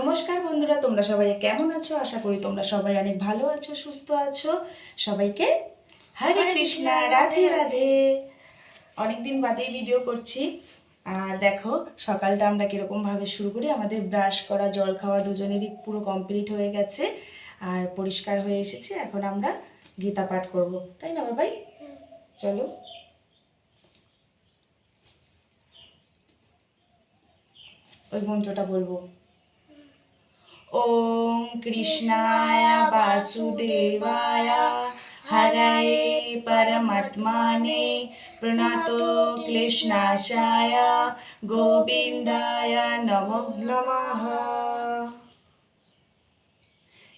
নমস্কার বন্ধুরা তোমরা সবাই কেমন আছো? আশা করি তোমরা সবাই অনেক ভালো আছো সুস্থ আছো। সবাইকে হরে কৃষ্ণা রাধে রাধে অনেকদিন বাদেই ভিডিও করছি। আর দেখো সকালটা আমরা কীরকমভাবে শুরু করি? আমাদের ব্রাশ করা জল খাওয়া দুজনেরই পুরো কমপ্লিট হয়ে গেছে। আর পরিষ্কার হয়ে এসেছে। এখন আমরা গীতা পাঠ করব। তাই না বাবাই? চলো। ওই মন্ত্রটা বলব। ওম কৃষ্ণায় বাসুদেবায়। হরায়ে পরমাত্মানে প্রণাতো ক্লেশনাশায়। গোবিন্দায় নমো নমঃ।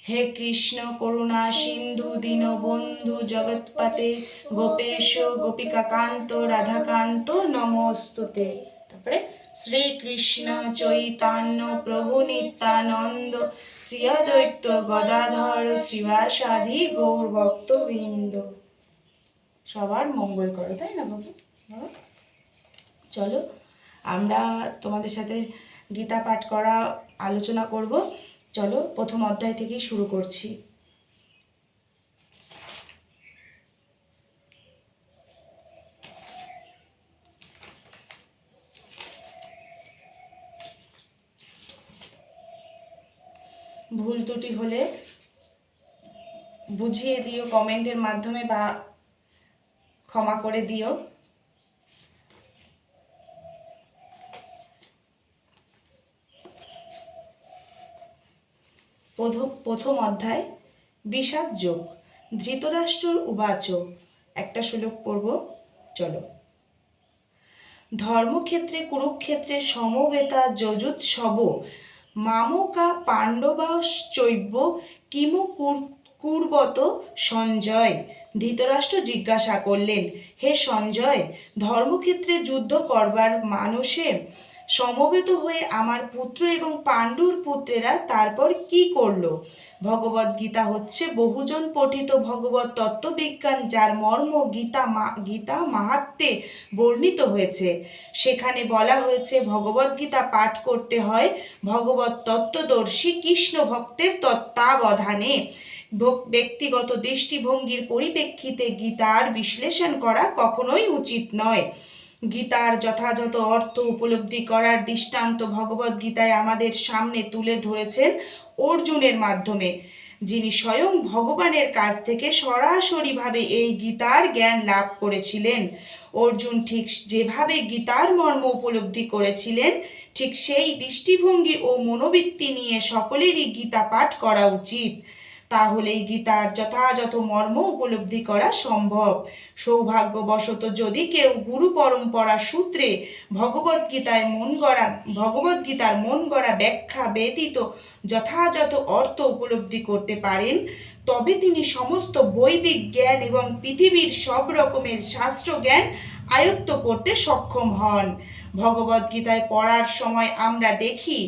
হে কৃষ্ণ করুণা সিন্ধু দীনবন্ধু জগৎপতে গোপেশ গোপিকাকান্ত রাধাকান্ত নমস্তুতে। তারপরে শ্রীকৃষ্ণ চৈতন্য প্রভু নিত্যানন্দ শ্রী অদ্বৈত গদাধর শ্রীবাসাদি গৌর ভক্তবৃন্দ সবার মঙ্গল করো তাই না বাবু? চলো আমরা তোমাদের সাথে গীতা পাঠ করা আলোচনা করব। চলো প্রথম অধ্যায় থেকেই শুরু করছি। ভুল ত্রুটি হলে বুঝিয়ে দিও, কমেন্টের মাধ্যমে বা ক্ষমা করে দিও। প্রথম অধ্যায়, বিষাদ যোগ। ধৃতরাষ্ট্রর উবাচ। একটা শ্লোক পড়ব, চলো। ধর্মক্ষেত্রে, কুরুক্ষেত্রে সমবেতা, যজুৎসব মামকা চৈব্য কিমু কুর- কুর্বত সঞ্জয়। ধৃতরাষ্ট্র জিজ্ঞাসা করলেন, হে সঞ্জয়, ধর্মক্ষেত্রে যুদ্ধ করবার মানুষে সমবেত হয়ে আমার পুত্র এবং পাণ্ডুর পুত্রেরা তারপর কি করল? ভগবদ গীতা হচ্ছে বহুজন পঠিত ভগবত তত্ত্ববিজ্ঞান, যার মর্ম গীতা মা, গীতা মাহাত্মে বর্ণিত হয়েছে। সেখানে বলা হয়েছে ভগবদ গীতা পাঠ করতে হয় ভগবত তত্ত্বদর্শী কৃষ্ণ ভক্তের তত্ত্বাবধানে। ব্যক্তিগত দৃষ্টিভঙ্গির পরিপ্রেক্ষিতে গীতার বিশ্লেষণ করা কখনোই উচিত নয়। গীতার যথাযথ অর্থ উপলব্ধি করার দৃষ্টান্ত ভগবদ গীতায় আমাদের সামনে তুলে ধরেছেন অর্জুনের মাধ্যমে, যিনি স্বয়ং ভগবানের কাছ থেকে সরাসরিভাবে এই গীতার জ্ঞান লাভ করেছিলেন। অর্জুন ঠিক যেভাবে গীতার মর্ম উপলব্ধি করেছিলেন, ঠিক সেই দৃষ্টিভঙ্গি ও মনোবৃত্তি নিয়ে সকলেরই গীতা পাঠ করা উচিত। তাহলেই গীতার যথাযথ মর্ম উপলব্ধি করা সম্ভব। সৌভাগ্যবশত যদি কেউ গুরু পরম্পরা সূত্রে ভগবদ্গীতায় মন গড়া ভগবদ্গীতার মন গড়া ব্যাখ্যা ব্যতীত যথাযথ অর্থ উপলব্ধি করতে পারেন, তবে তিনি সমস্ত বৈদিক জ্ঞান এবং পৃথিবীর সব রকমের শাস্ত্র জ্ঞান আয়ত্ত করতে সক্ষম হন। ভগবদ্গীতায় পড়ার সময় আমরা দেখি,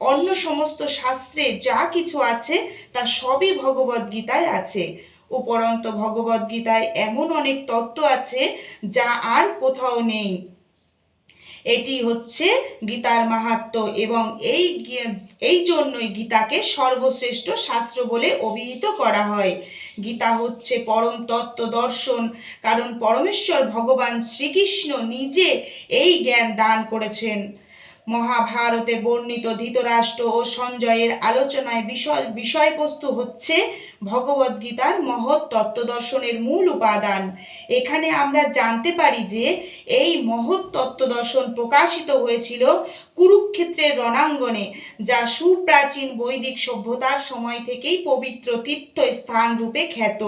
অন্য সমস্ত শাস্ত্রে যা কিছু আছে তা সবই ভগবদ্গীতায় আছে। উপরন্ত ভগবদ্গীতায় এমন অনেক তত্ত্ব আছে যা আর কোথাও নেই। এটি হচ্ছে গীতার মাহাত্ম্য এবং এই এই জন্যই গীতাকে সর্বশ্রেষ্ঠ শাস্ত্র বলে অভিহিত করা হয়। গীতা হচ্ছে পরম তত্ত্ব দর্শন, কারণ পরমেশ্বর ভগবান শ্রীকৃষ্ণ নিজে এই জ্ঞান দান করেছেন। মহাভারতে বর্ণিত ধৃতরাষ্ট্র ও সঞ্জয়ের আলোচনায় বিষয়, বিষয়বস্তু হচ্ছে ভগবদ্গীতার মহৎ তত্ত্বদর্শনের মূল উপাদান। এখানে আমরা জানতে পারি যে, এই মহৎ তত্ত্বদর্শন প্রকাশিত হয়েছিল কুরুক্ষেত্রের রণাঙ্গনে, যা সুপ্রাচীন বৈদিক সভ্যতার সময় থেকেই পবিত্র তীর্থ স্থান রূপে খ্যাত।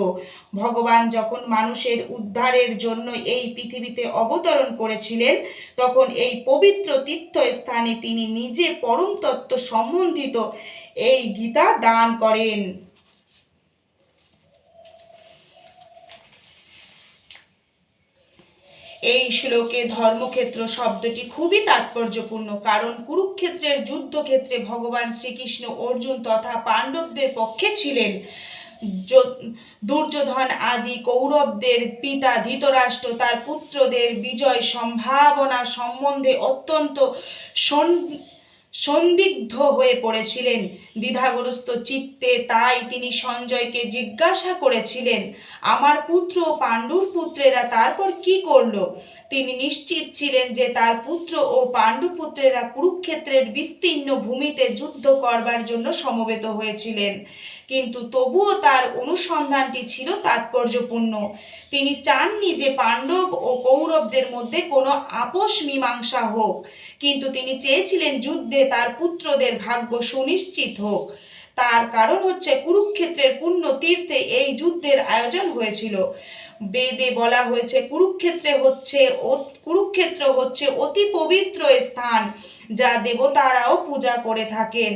ভগবান যখন মানুষের উদ্ধারের জন্য এই পৃথিবীতে অবতরণ করেছিলেন, তখন এই পবিত্র তীর্থস্থানে তিনি নিজে পরম তত্ত্ব সম্বন্ধিত এই গীতা দান করেন। এই শ্লোকে ধর্মক্ষেত্র শব্দটি খুবই তাৎপর্যপূর্ণ, কারণ কুরুক্ষেত্রের যুদ্ধক্ষেত্রে ভগবান শ্রীকৃষ্ণ অর্জুন তথা পাণ্ডবদের পক্ষে ছিলেন। দুর্যোধন আদি কৌরবদের পিতা ধৃতরাষ্ট্র, তার পুত্রদের বিজয় সম্ভাবনা সম্বন্ধে অত্যন্ত সন্দিগ্ধ হয়ে পড়েছিলেন। দ্বিধাগ্রস্ত চিত্তে তাই তিনি সঞ্জয়কে জিজ্ঞাসা করেছিলেন, আমার পুত্র পাণ্ডুর পুত্রেরা তারপর কি করল? তিনি নিশ্চিত ছিলেন যে তার পুত্র ও পাণ্ডু পুত্রেরা কুরুক্ষেত্রের বিস্তীর্ণ ভূমিতে যুদ্ধ করবার জন্য সমবেত হয়েছিলেন। কিন্তু তবুও তার অনুসন্ধানটি ছিল তাৎপর্যপূর্ণ। তিনি চাননি যে পাণ্ডব ও কৌরবদের মধ্যে কোনো আপোষ মীমাংসা হোক। কিন্তু তিনি চেয়েছিলেন যুদ্ধে তার পুত্রদের ভাগ্য সুনিশ্চিত হোক। তার কারণ হচ্ছে কুরুক্ষেত্রের পুণ্য তীর্থে এই যুদ্ধের আয়োজন হয়েছিল। বেদে বলা হয়েছে, কুরুক্ষেত্রে হচ্ছে কুরুক্ষেত্র হচ্ছে অতি পবিত্র স্থান যা দেবতারাও পূজা করে থাকেন।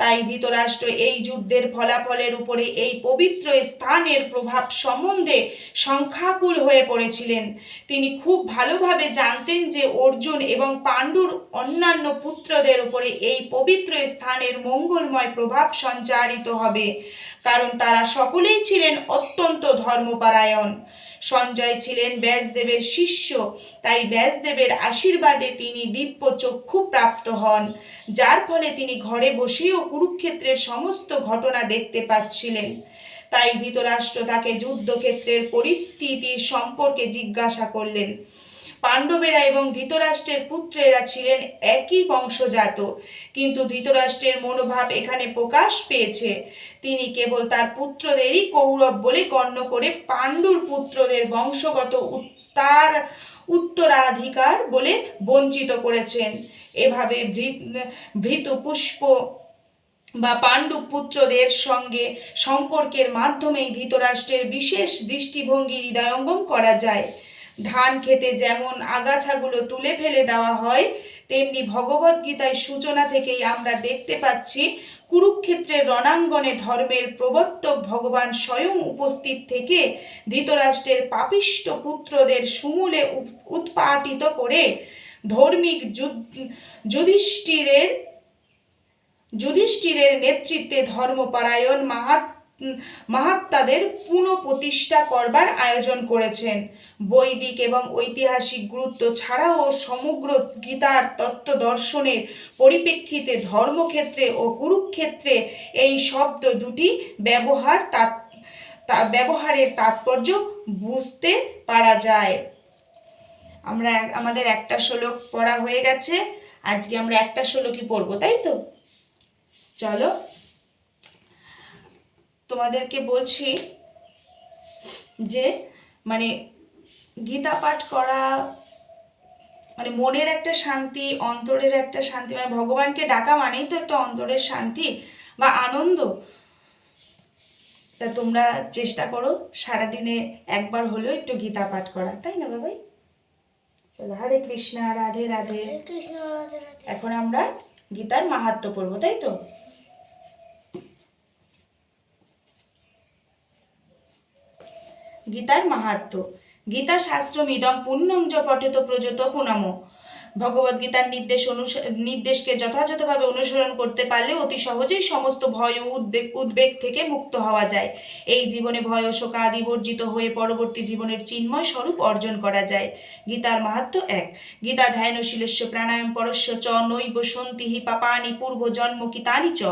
তাই ধৃতরাষ্ট্র এই যুদ্ধের ফলাফলের উপরে এই পবিত্র স্থানের প্রভাব সম্বন্ধে সংখ্যাকুল হয়ে পড়েছিলেন। তিনি খুব ভালোভাবে জানতেন যে অর্জুন এবং পাণ্ডুর অন্যান্য পুত্রদের উপরে এই পবিত্র স্থানের মঙ্গলময় প্রভাব সঞ্চারিত হবে, কারণ তারা সকলেই ছিলেন অত্যন্ত ধর্মপরায়ণ। সঞ্জয় ছিলেন ব্যাসদেবের শিষ্য। তাই ব্যাসদেবের আশীর্বাদে তিনি দিব্য চক্ষু প্রাপ্ত হন, যার ফলে তিনি ঘরে বসেও কুরুক্ষেত্রের সমস্ত ঘটনা দেখতে পাচ্ছিলেন। তাই ধৃতরাষ্ট্র তাকে যুদ্ধক্ষেত্রের পরিস্থিতি সম্পর্কে জিজ্ঞাসা করলেন। পাণ্ডবেরা এবং ধৃতরাষ্ট্রের পুত্রেরা ছিলেন একই বংশজাত। কিন্তু ধৃতরাষ্ট্রের মনোভাব এখানে প্রকাশ পেয়েছে। তিনি কেবল তার পুত্রদেরই কৌরব বলে গণ্য করে পাণ্ডুর পুত্রদের বংশগত উত্তার, উত্তরাধিকার বলে বঞ্চিত করেছেন। এভাবে ভৃত পুষ্প বা পাণ্ডু পুত্রদের সঙ্গে সম্পর্কের মাধ্যমেই ধৃতরাষ্ট্রের বিশেষ দৃষ্টিভঙ্গি হৃদয়ঙ্গম করা যায়। ধান খেতে যেমন আগাছাগুলো তুলে ফেলে দেওয়া হয়, তেমনি ভগবদ্গীতায় সূচনা থেকেই আমরা দেখতে পাচ্ছি, কুরুক্ষেত্রের রণাঙ্গনে ধর্মের প্রবর্তক ভগবান স্বয়ং উপস্থিত থেকে ধৃতরাষ্ট্রের পাপিষ্ট পুত্রদের সমূলে উৎপাটিত করে ধর্মিক যুধ- যুধিষ্ঠিরের যুধিষ্ঠিরের নেতৃত্বে ধর্মপরায়ণ মাহাত মাহাত্মাদের পুনঃপ্রতিষ্ঠা করবার আয়োজন করেছেন। বৈদিক এবং ঐতিহাসিক গুরুত্ব ছাড়াও সমগ্র গীতার তত্ত্ব দর্শনের পরিপ্রেক্ষিতে ধর্মক্ষেত্রে ও কুরুক্ষেত্রে এই শব্দ দুটি ব্যবহার তা ব্যবহারের তাৎপর্য বুঝতে পারা যায়। আমরা আমাদের একটা শ্লোক পড়া হয়ে গেছে। আজকে আমরা একটা শ্লোকই পড়ব, তাই তো? চলো। তোমাদেরকে বলছি যে মানে গীতা পাঠ করা মানে মনের একটা শান্তি অন্তরের একটা শান্তি মানে ভগবানকে ডাকা মানেই তো একটা অন্তরের শান্তি বা আনন্দ। তা তোমরা চেষ্টা করো সারাদিনে একবার হলেও একটু গীতা পাঠ করা তাই না বাবাই? চলো হরে কৃষ্ণা রাধে রাধে। এখন আমরা গীতার মাহাত্ম্য পড়ব তাই তো? গীতার মাহাত্ম। গীতা শাস্ত্রমিদম পুণ্যং জ পঠেত প্রযত পুনম। ভগবদ্গীতার নির্দেশ অনুস- নির্দেশকে যথাযথভাবে অনুসরণ করতে পারলে অতি সহজেই সমস্ত ভয় ও উদ্বেগ উদ্বেগ থেকে মুক্ত হওয়া যায়। এই জীবনে ভয় ও শোক আদি বর্জিত হয়ে পরবর্তী জীবনের চিন্ময় স্বরূপ অর্জন করা যায়। গীতার মাহাত্ম্য এক। গীতা ধ্যানশীলস্য প্রাণায়াম পরস্য চ নৈব সন্তিহি পাপানি পূর্ব জন্ম কি তানি চ।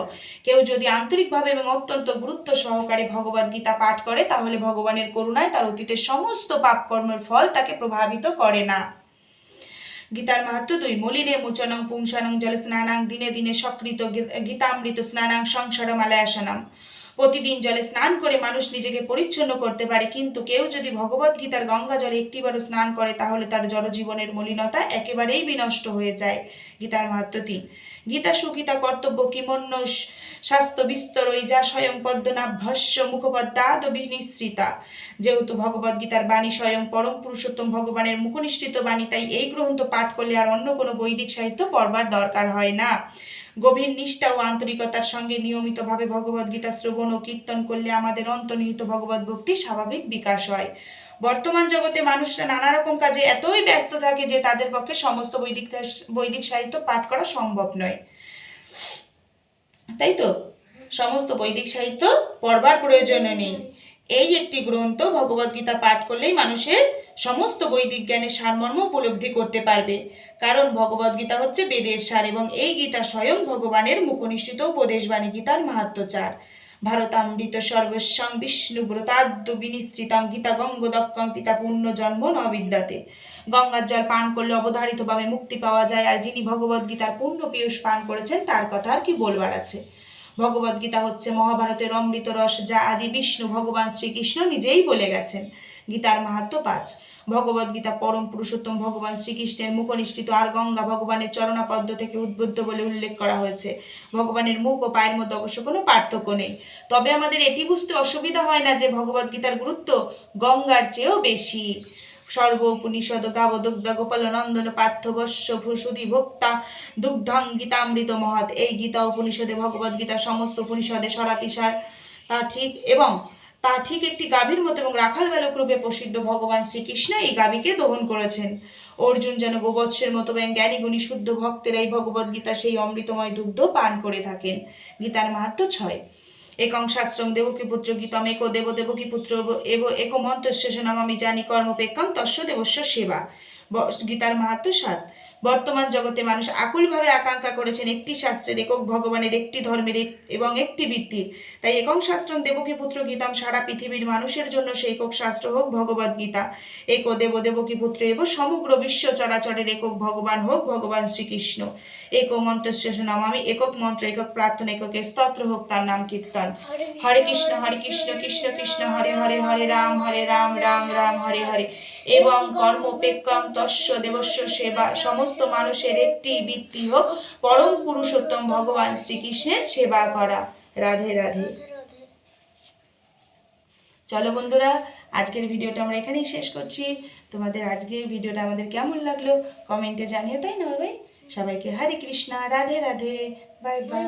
কেউ যদি আন্তরিকভাবে এবং অত্যন্ত গুরুত্ব সহকারে ভগবদ গীতা পাঠ করে, তাহলে ভগবানের করুণায় তার অতীতের সমস্ত পাপকর্মের ফল তাকে প্রভাবিত করে না। গীতার মাহাত্ম দুই, মলিনে মোচনং পুংসানং জল স্নানাং, দিনে দিনে সকৃত গীতামৃত স্নানাং সংসার সংসারমালয়াসনাম। প্রতিদিন জলে স্নান করে মানুষ নিজেকে পরিচ্ছন্ন করতে পারে, কিন্তু কেউ যদি ভগবত গীতার গঙ্গা জলে একটিবারও স্নান করে, তাহলে তার জড়জীবনের মলিনতা একেবারেই বিনষ্ট হয়ে যায়। গীতার মাহাত্ম তিন গীতা সুগীতা কর্তব্য কিমন্য স্বাস্থ্য বিস্তরই যা স্বয়ং পদ্মনাভস্য মুখপদ্মাদ বিনিশ্রিতা যেহেতু ভগবদ গীতার বাণী স্বয়ং পরম পুরুষোত্তম ভগবানের মুখনিষ্ঠিত বাণী, তাই এই গ্রন্থ পাঠ করলে আর অন্য কোনো বৈদিক সাহিত্য পড়বার দরকার হয় না। গভীর নিষ্ঠা ও আন্তরিকতার সঙ্গে নিয়মিতভাবে ভগবদ্গীতা শ্রবণ ও কীর্তন করলে আমাদের অন্তর্নিহিত ভগবত ভক্তি স্বাভাবিক বিকাশ হয়। বর্তমান জগতে মানুষরা নানা রকম কাজে এতই ব্যস্ত থাকে যে তাদের পক্ষে সমস্ত বৈদিক বৈদিক সাহিত্য পাঠ করা সম্ভব নয়। তাই তো? সমস্ত বৈদিক সাহিত্য পড়বার প্রয়োজন নেই। এই একটি গ্রন্থ ভগবদ্গীতা পাঠ করলেই মানুষের সমস্ত বৈদিক জ্ঞানের সারমর্ম উপলব্ধি করতে পারবে। কারণ ভগবদ্গীতা হচ্ছে বেদের সার এবং এই গীতা স্বয়ং ভগবানের মুখনিষ্ঠিত উপদেশবাণী গীতার মাহাত্ম চার। ভারতামৃত সর্বস্বং বিষ্ণু ব্রতাদ্য বিনিশ্রিতাম গীতা গঙ্গদক্কং পিতা পূর্ণ জন্ম নবিদ্যাতে গঙ্গার জল পান করলে অবধারিতভাবে মুক্তি পাওয়া যায়, আর যিনি ভগবদ্গীতার পূর্ণ পীয়ূষ পান করেছেন, তার কথা আর কি বলবার আছে। ভগবদ্গীতা হচ্ছে মহাভারতের অমৃত রস, যা আদি বিষ্ণু ভগবান শ্রীকৃষ্ণ নিজেই বলে গেছেন। গীতার মাহাত্ম পাঁচ। ভগবদ্গীতা পরম পুরুষোত্তম ভগবান শ্রীকৃষ্ণের মুখনিষ্ঠিত আর গঙ্গা ভগবানের চরণাপদ্ম থেকে উদ্বুদ্ধ বলে উল্লেখ করা হয়েছে। ভগবানের মুখ ও পায়ের মধ্যে অবশ্য কোনো পার্থক্য নেই। তবে আমাদের এটি বুঝতে অসুবিধা হয় না যে ভগবদ্গীতার গুরুত্ব গঙ্গার চেয়েও বেশি। সর্ব উপনিষদ গাব দুগ্ধ গোপাল নন্দন পার্থবস্য ভূষুধি ভোক্তা দুগ্ধং গীতামৃত মহৎ। এই গীতা উপনিষদে ভগবদ গীতা সমস্ত উপনিষদে সরাতিসার তা ঠিক এবং তা ঠিক একটি গাভীর মতো এবং রাখাল বালক রূপে প্রসিদ্ধ ভগবান শ্রীকৃষ্ণ এই গাভীকে দহন করেছেন। অর্জুন যেন গোবৎসের মতো এবং জ্ঞানী গুণী শুদ্ধ ভক্তেরা এই ভগবদ গীতা সেই অমৃতময় দুগ্ধ পান করে থাকেন। গীতার মাহাত্ম ছয়। একং শাস্ত্রং দেবকী পুত্র গীতম এক দেব দেবকী পুত্র এব এক মন্ত্রশেষ নামামি জানি কর্মপেক্ষং তস্য দেবস্য সেবা। গীতার মাহাত্ম সাত। বর্তমান জগতে মানুষ আকুলভাবে আকাঙ্ক্ষা করেছেন একটি শাস্ত্রের একক ভগবানের একটি ধর্মের এবং একটি বৃত্তির তাই একক শাস্ত্রং দেবকী পুত্র গীতাম সারা পৃথিবীর মানুষের জন্য সেই একক শাস্ত্র হোক ভগবদ গীতা এক দেব দেবকী পুত্র এবং সমগ্র বিশ্ব চরাচরের একক ভগবান হোক ভগবান শ্রীকৃষ্ণ। এক মন্ত্রশেষ নামামি একক মন্ত্র একক প্রার্থনা একক স্তোত্র হোক তার নাম কীর্তন। হরে কৃষ্ণ হরে কৃষ্ণ কৃষ্ণ কৃষ্ণ হরে হরে হরে রাম হরে রাম রাম রাম হরে হরে। এবং কর্মপেক্ষম তস্য দেবস্য সেবা সমস্ত মানুষের একটি বৃত্তি হোক, পরম পুরুষোত্তম ভগবান শ্রীকৃষ্ণের সেবা করা। রাধে রাধে। চলো বন্ধুরা, আজকের ভিডিওটা আমরা এখানেই শেষ করছি। তোমাদের আজকের ভিডিওটা আমাদের কেমন লাগল কমেন্টে জানিও, তাই না ভাই সবাইকে হরে কৃষ্ণা, রাধে রাধে। Bye bye.